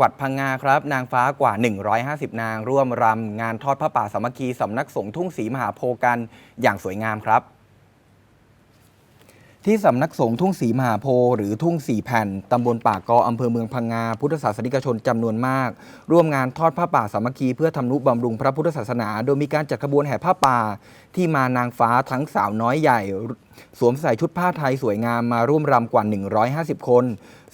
วัดพังงาครับ นางฟ้ากว่า 150 นาง ร่วมรำงานทอดพระป่าสามัคคีสำนักสงฆ์ทุ่งศรีมหาโพกันอย่างสวยงามครับ ที่สำนักสงฆ์ทุ่งศรีมหาโพธิ์หรือทุ่งสีแผ่นตำบลป่ากออำเภอเมืองพังงา พุทธศาสนิกชนจำนวนมาก ร่วมงานทอดผ้าป่าสามัคคีเพื่อทำนุบำรุงพระพุทธศาสนา โดยมีการจัดขบวนแห่ผ้าป่า ที่มานางฟ้าทั้งสาวน้อยใหญ่ สวมใส่ชุดผ้าไทยสวยงามมาร่วมรำกว่า 150 คน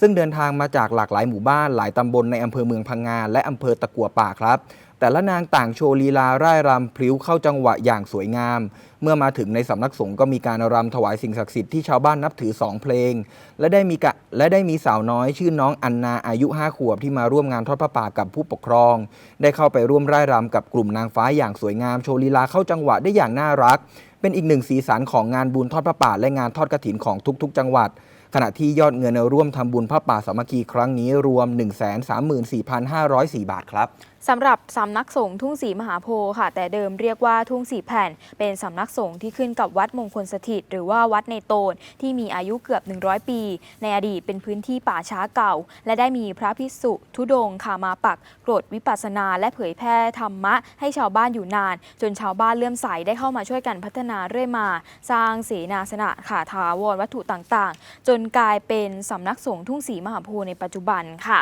ซึ่งเดินทางมาจากหลากหลายหมู่บ้านหลายตำบลในอำเภอเมืองพังงาและอำเภอตะกัวป่าครับ แต่ละนางต่างโชว์ลีลาร่ายรำพลิ้วเข้าจังหวะอย่างสวยงาม เมื่อมาถึงในสำนักสงฆ์ก็มีการรำถวายสิ่งศักดิ์สิทธิ์ที่ชาวบ้านนับถือสองเพลง และได้มีกะและได้มีสาวน้อยชื่อน้องอันนาอายุ 5 ขวบที่มาร่วมงานทอดพระป่ากับผู้ปกครอง ได้เข้าไปร่วมร่ายรำกับกลุ่มนางฟ้าอย่างสวยงามโชว์ลีลาเข้าจังหวะได้อย่างน่ารัก เป็นอีกหนึ่งสีสันของงานบุญทอดพระป่าและงานทอดกระถินของทุก ๆ จังหวัด ขณะที่ยอดเงินร่วมทำบุญพระป่าสามัคคีครั้งนี้รวม 134,504 บาทครับสำหรับสำนักสงฆ์ทุ่งศรีมหาโพธิ์ค่ะ แต่เดิมเรียกว่าทุ่งสีแผ่น เป็นสำนักสงฆ์ที่ขึ้นกับวัดมงคลสถิต หรือว่าวัดในโตนที่มีอายุเกือบ 100 ปี ในอดีตเป็นพื้นที่ป่าช้าเก่า และได้มีพระภิกษุทุดงค์ค่ะมาปักกรดวิปัสสนา และเผยแพร่ธรรมะให้ชาวบ้านอยู่นาน จนชาวบ้านเลื่อมใสได้เข้ามาช่วยกันพัฒนาเรื่อยมา สร้างเสนาสนะค่ะถาวรวัตถุต่างๆ จนกลายเป็นสำนักสงฆ์ทุ่งศรีมหาโพในปัจจุบันค่ะ